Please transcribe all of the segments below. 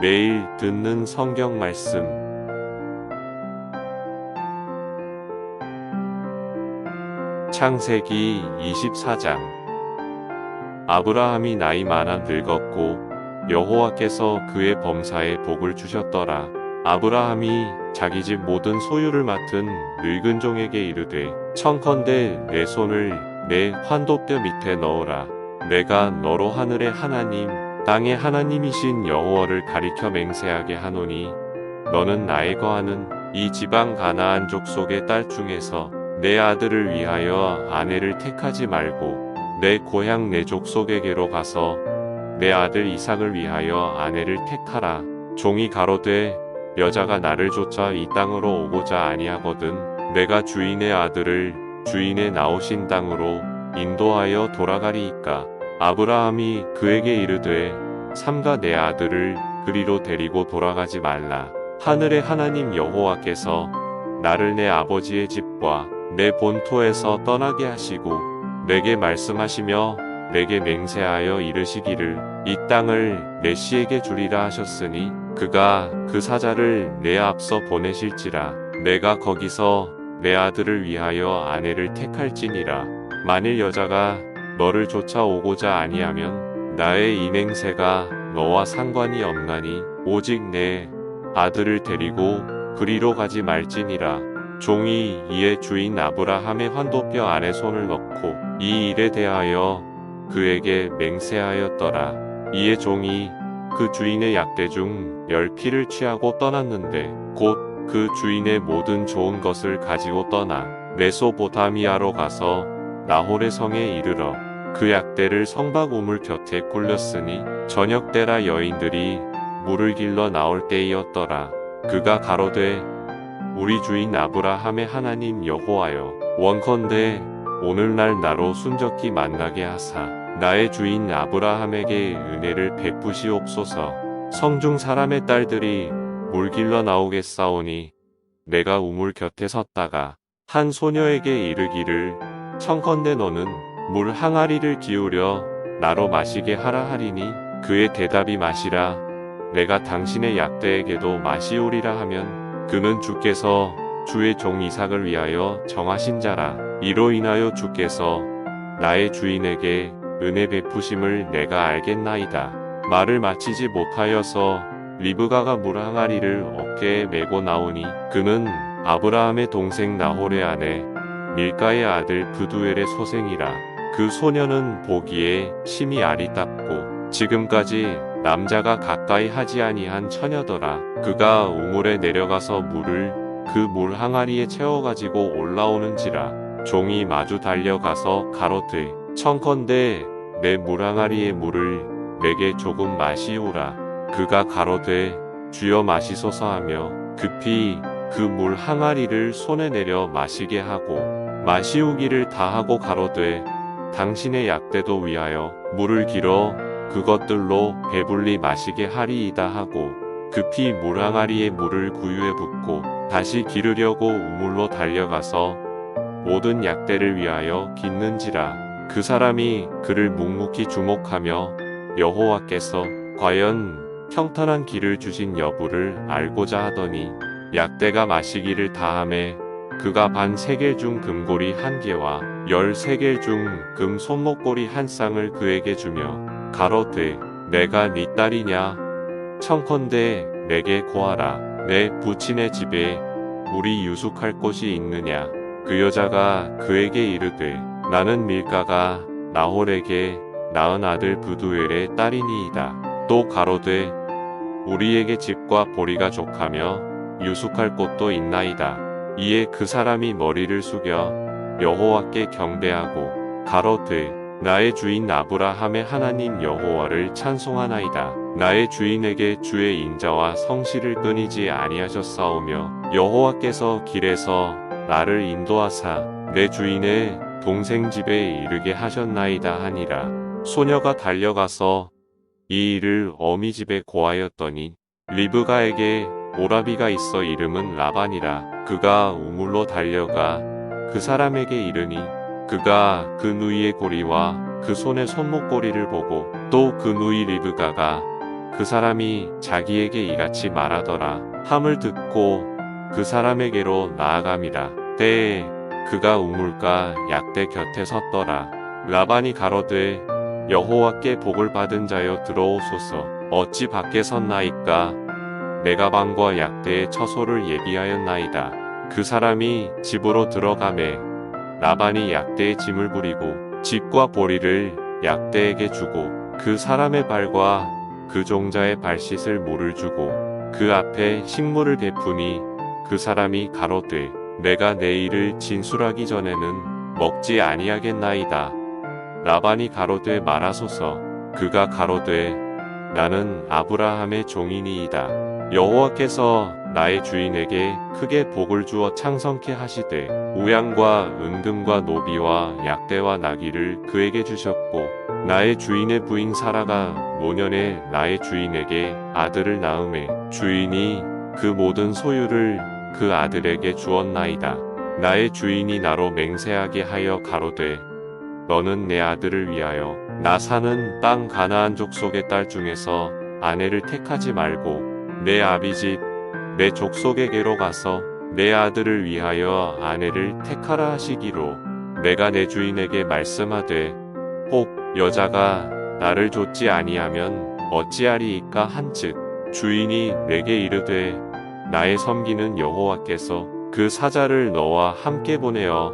매일 듣는 성경 말씀. 창세기 24장 아브라함이 나이 많아 늙었고 여호와께서 그의 범사에 복을 주셨더라. 아브라함이 자기 집 모든 소유를 맡은 늙은 종에게 이르되 청컨대 내 손을 내 환도뼈 밑에 넣어라. 내가 너로 하늘의 하나님 땅의 하나님이신 여호와를 가리켜 맹세하게 하노니 너는 나에 거하는 이 지방 가나안 족속의 딸 중에서 내 아들을 위하여 아내를 택하지 말고 내 고향 내 족속에게로 가서 내 아들 이삭을 위하여 아내를 택하라. 종이 가로되 여자가 나를 쫓아 이 땅으로 오고자 아니하거든 내가 주인의 아들을 주인의 나오신 땅으로 인도하여 돌아가리이까 아브라함이 그에게 이르되 삼가 내 아들을 그리로 데리고 돌아가지 말라. 하늘의 하나님 여호와께서 나를 내 아버지의 집과 내 본토에서 떠나게 하시고 내게 말씀하시며 내게 맹세하여 이르시기를 이 땅을 내 씨에게 주리라 하셨으니 그가 그 사자를 내 앞서 보내실지라. 내가 거기서 내 아들을 위하여 아내를 택할지니라. 만일 여자가 너를 쫓아오고자 아니하면 나의 이 맹세가 너와 상관이 없나니 오직 내 아들을 데리고 그리로 가지 말지니라 종이 이에 주인 아브라함의 환도뼈 안에 손을 넣고 이 일에 대하여 그에게 맹세하였더라. 이에 종이 그 주인의 약대 중 열 피를 취하고 떠났는데 곧 그 주인의 모든 좋은 것을 가지고 떠나 메소보타미아로 가서 나홀의 성에 이르러 그 약대를 성박 우물 곁에 굴렸으니 저녁 때라 여인들이 물을 길러 나올 때이었더라. 그가 가로되 우리 주인 아브라함의 하나님 여호와여 원컨대 오늘날 나로 순적히 만나게 하사 나의 주인 아브라함에게 은혜를 베푸시옵소서 성중 사람의 딸들이 물 길러 나오겠사오니 내가 우물 곁에 섰다가 한 소녀에게 이르기를 청컨대 너는 물 항아리를 기울여 나로 마시게 하라 하리니 그의 대답이 마시라. 내가 당신의 약대에게도 마시오리라 하면 그는 주께서 주의 종 이삭을 위하여 정하신 자라. 이로 인하여 주께서 나의 주인에게 은혜 베푸심을 내가 알겠나이다. 말을 마치지 못하여서 리브가가 물 항아리를 어깨에 메고 나오니 그는 아브라함의 동생 나홀의 아내 밀가의 아들 부두엘의 소생이라 그 소녀는 보기에 심히 아리답고 지금까지 남자가 가까이 하지 아니한 처녀더라. 그가 우물에 내려가서 물을 그 물 항아리에 채워 가지고 올라오는지라 종이 마주 달려가서 가로되 청컨대 내 물 항아리의 물을 내게 조금 마시오라. 그가 가로되 주여 마시소서 하며 급히 그 물 항아리를 손에 내려 마시게 하고 마시우기를 다하고 가로되 당신의 약대도 위하여 물을 길어 그것들로 배불리 마시게 하리이다 하고 급히 물 항아리에 물을 구유에 붓고 다시 기르려고 우물로 달려가서 모든 약대를 위하여 깃는지라. 그 사람이 그를 묵묵히 주목하며 여호와께서 과연 평탄한 길을 주신 여부를 알고자 하더니 약대가 마시기를 다함에 그가 반 세겔 중 금고리 한 개와 열 세겔 중금 손목고리 한 쌍을 그에게 주며 가로되 내가 네 딸이냐? 청컨대 내게 고하라. 내 부친의 집에 우리 유숙할 곳이 있느냐? 그 여자가 그에게 이르되 나는 밀가가 나홀에게 낳은 아들 부두엘의 딸이니이다. 또 가로되 우리에게 집과 보리가 족하며 유숙할 곳도 있나이다 이에 그 사람이 머리를 숙여 여호와께 경배하고 가로되 나의 주인 아브라함의 하나님 여호와를 찬송하나이다. 나의 주인에게 주의 인자와 성실을 끊이지 아니하셨사오며 여호와께서 길에서 나를 인도하사 내 주인의 동생 집에 이르게 하셨나이다 하니라. 소녀가 달려가서 이 일을 어미 집에 고하였더니 리브가에게 오라비가 있어 이름은 라반이라 그가 우물로 달려가 그 사람에게 이르니 그가 그 누이의 고리와 그 손의 손목고리를 보고 또 그 누이 리브가가 그 사람이 자기에게 이같이 말하더라. 함을 듣고 그 사람에게로 나아감이라. 때에 그가 우물가 약대 곁에 섰더라. 라반이 가로되 여호와께 복을 받은 자여 들어오소서. 어찌 밖에 섰나이까? 내가 방과 약대의 처소를 예비하였나이다. 그 사람이 집으로 들어가매 라반이 약대의 짐을 부리고 집과 보리를 약대에게 주고 그 사람의 발과 그 종자의 발씻을 물을 주고 그 앞에 식물을 베푸니 그 사람이 가로되 내가 내 일을 진술하기 전에는 먹지 아니하겠나이다. 라반이 가로되 말하소서 그가 가로되 나는 아브라함의 종이니이다. 여호와께서 나의 주인에게 크게 복을 주어 창성케 하시되 우양과 은금과 노비와 약대와 나귀를 그에게 주셨고 나의 주인의 부인 사라가 노년에 나의 주인에게 아들을 낳음에 주인이 그 모든 소유를 그 아들에게 주었나이다. 나의 주인이 나로 맹세하게 하여 가로되 너는 내 아들을 위하여 나 사는 땅 가나안 족속의 딸 중에서 아내를 택하지 말고 내 아비집 내 족속에게로 가서 내 아들을 위하여 아내를 택하라 하시기로 내가 내 주인에게 말씀하되 혹 여자가 나를 좇지 아니하면 어찌하리이까 한즉 주인이 내게 이르되 나의 섬기는 여호와께서 그 사자를 너와 함께 보내어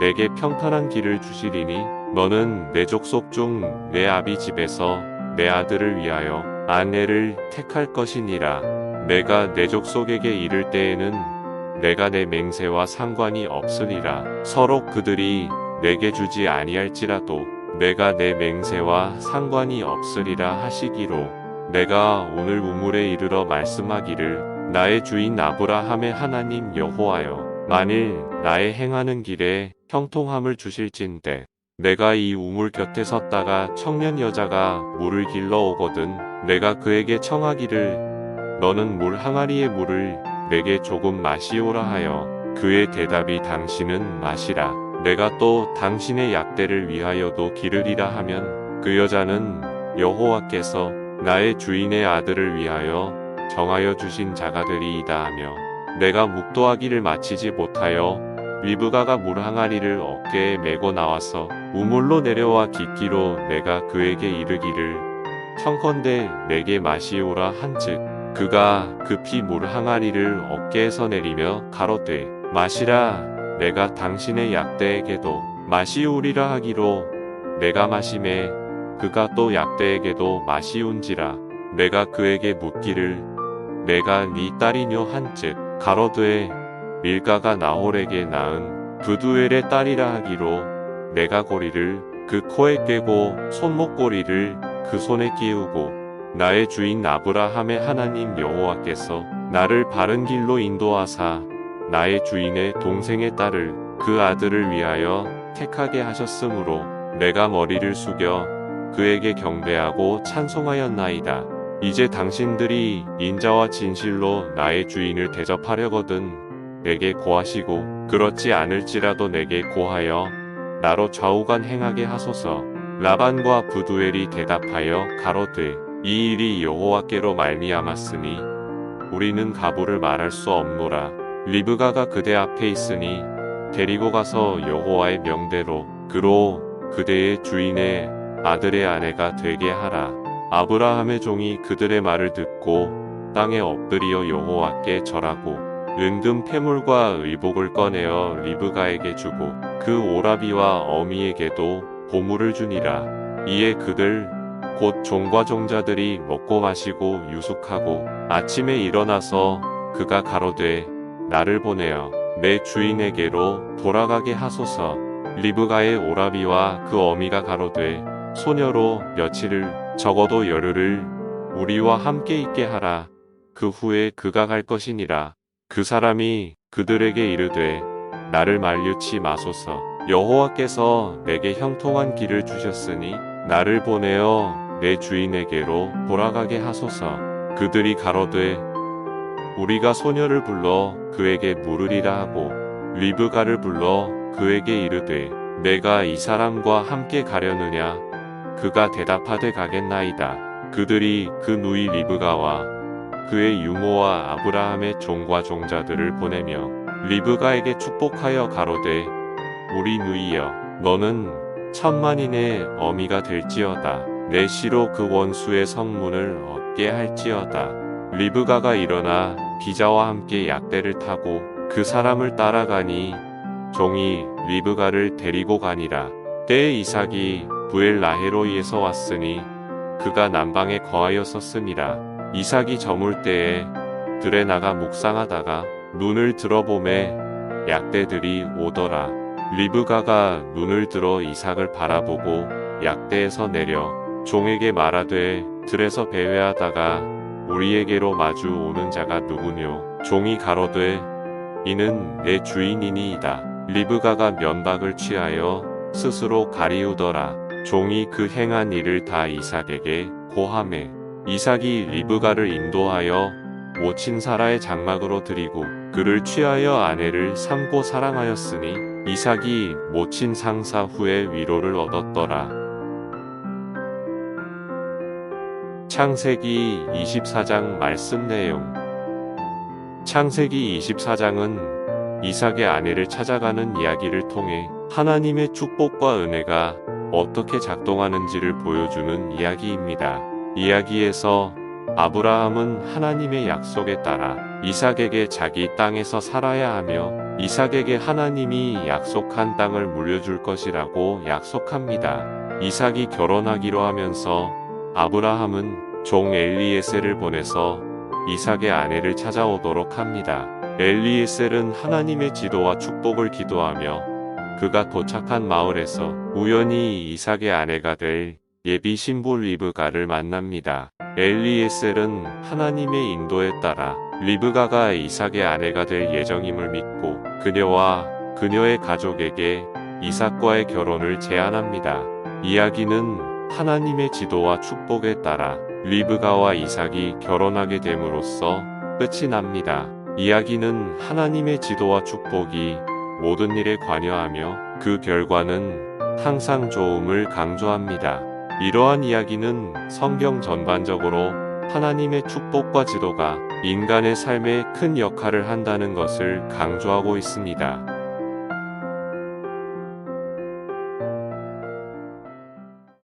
내게 평탄한 길을 주시리니 너는 내 족속 중 내 아비 집에서 내 아들을 위하여 아내를 택할 것이니라. 내가 내 족속에게 이를 때에는 내가 내 맹세와 상관이 없으리라. 서로 그들이 내게 주지 아니할지라도 내가 내 맹세와 상관이 없으리라 하시기로. 내가 오늘 우물에 이르러 말씀하기를 나의 주인 아브라함의 하나님 여호와여. 만일 나의 행하는 길에 형통함을 주실진대 내가 이 우물 곁에 섰다가 청년 여자가 물을 길러 오거든 내가 그에게 청하기를 너는 물 항아리의 물을 내게 조금 마시오라 하여 그의 대답이 당신은 마시라. 내가 또 당신의 약대를 위하여도 기르리라 하면 그 여자는 여호와께서 나의 주인의 아들을 위하여 정하여 주신 자가들이이다 하며 내가 묵도하기를 마치지 못하여 리브가가 물 항아리를 어깨에 메고 나와서 우물로 내려와 깊기로 내가 그에게 이르기를 청컨대 내게 마시오라 한즉 그가 급히 물 항아리를 어깨에서 내리며 가로되 마시라 내가 당신의 약대에게도 마시우리라 하기로 내가 마심에 그가 또 약대에게도 마시운지라 내가 그에게 묻기를 내가 네 딸이뇨 한즉 가로되 밀가가 나홀에게 낳은 부두엘의 딸이라 하기로 내가 고리를 그 코에 꿰고 손목고리를 그 손에 끼우고 나의 주인 아브라함의 하나님 여호와께서 나를 바른 길로 인도하사 나의 주인의 동생의 딸을 그 아들을 위하여 택하게 하셨으므로 내가 머리를 숙여 그에게 경배하고 찬송하였나이다. 이제 당신들이 인자와 진실로 나의 주인을 대접하려거든 내게 고하시고 그렇지 않을지라도 내게 고하여 나로 좌우간 행하게 하소서. 라반과 부두엘이 대답하여 가로되 이 일이 여호와께로 말미암았으니 우리는 가부를 말할 수 없노라. 리브가가 그대 앞에 있으니 데리고 가서 여호와의 명대로 그로 그대의 주인의 아들의 아내가 되게 하라. 아브라함의 종이 그들의 말을 듣고 땅에 엎드리어 여호와께 절하고 은금 패물과 의복을 꺼내어 리브가에게 주고 그 오라비와 어미에게도 보물을 주니라. 이에 그들 곧 종과 종자들이 먹고 마시고 유숙하고 아침에 일어나서 그가 가로되 나를 보내어 내 주인에게로 돌아가게 하소서. 리브가의 오라비와 그 어미가 가로되 소녀로 며칠을 적어도 열흘을 우리와 함께 있게 하라. 그 후에 그가 갈 것이니라. 그 사람이 그들에게 이르되 나를 말류치 마소서. 여호와께서 내게 형통한 길을 주셨으니 나를 보내어 내 주인에게로 돌아가게 하소서. 그들이 가로되 우리가 소녀를 불러 그에게 물으리라 하고 리브가를 불러 그에게 이르되 내가 이 사람과 함께 가려느냐 그가 대답하되 가겠나이다 그들이 그 누이 리브가와 그의 유모와 아브라함의 종과 종자들을 보내며 리브가에게 축복하여 가로되 우리 누이여 너는 천만인의 어미가 될지어다. 내 시로 그 원수의 성문을 얻게 할지어다. 리브가가 일어나 비자와 함께 약대를 타고 그 사람을 따라가니 종이 리브가를 데리고 가니라. 때에 이삭이 부엘 라헤로이에서 왔으니 그가 남방에 거하였었음이라 이삭이 저물 때에 들에 나가 묵상하다가 눈을 들어보매 약대들이 오더라. 리브가가 눈을 들어 이삭을 바라보고 약대에서 내려 종에게 말하되 들에서 배회하다가 우리에게로 마주 오는 자가 누구뇨? 종이 가로되 이는 내 주인이니이다. 리브가가 면박을 취하여 스스로 가리우더라. 종이 그 행한 일을 다 이삭에게 고함해 이삭이 리브가를 인도하여 모친 사라의 장막으로 드리고 그를 취하여 아내를 삼고 사랑하였으니 이삭이 모친 상사 후에 위로를 얻었더라. 창세기 24장 말씀 내용 창세기 24장은 이삭의 아내를 찾아가는 이야기를 통해 하나님의 축복과 은혜가 어떻게 작동하는지를 보여주는 이야기입니다. 이야기에서 아브라함은 하나님의 약속에 따라 이삭에게 자기 땅에서 살아야 하며 이삭에게 하나님이 약속한 땅을 물려줄 것이라고 약속합니다. 이삭이 결혼하기로 하면서 아브라함은 종 엘리에셀을 보내서 이삭의 아내를 찾아오도록 합니다. 엘리에셀은 하나님의 지도와 축복을 기도하며 그가 도착한 마을에서 우연히 이삭의 아내가 될 예비 신부 리브가를 만납니다. 엘리에셀은 하나님의 인도에 따라 리브가가 이삭의 아내가 될 예정임을 믿고 그녀와 그녀의 가족에게 이삭과의 결혼을 제안합니다. 이야기는 하나님의 지도와 축복에 따라 리브가와 이삭이 결혼하게 됨으로써 끝이 납니다. 이야기는 하나님의 지도와 축복이 모든 일에 관여하며 그 결과는 항상 좋음을 강조합니다. 이러한 이야기는 성경 전반적으로 하나님의 축복과 지도가 인간의 삶에 큰 역할을 한다는 것을 강조하고 있습니다.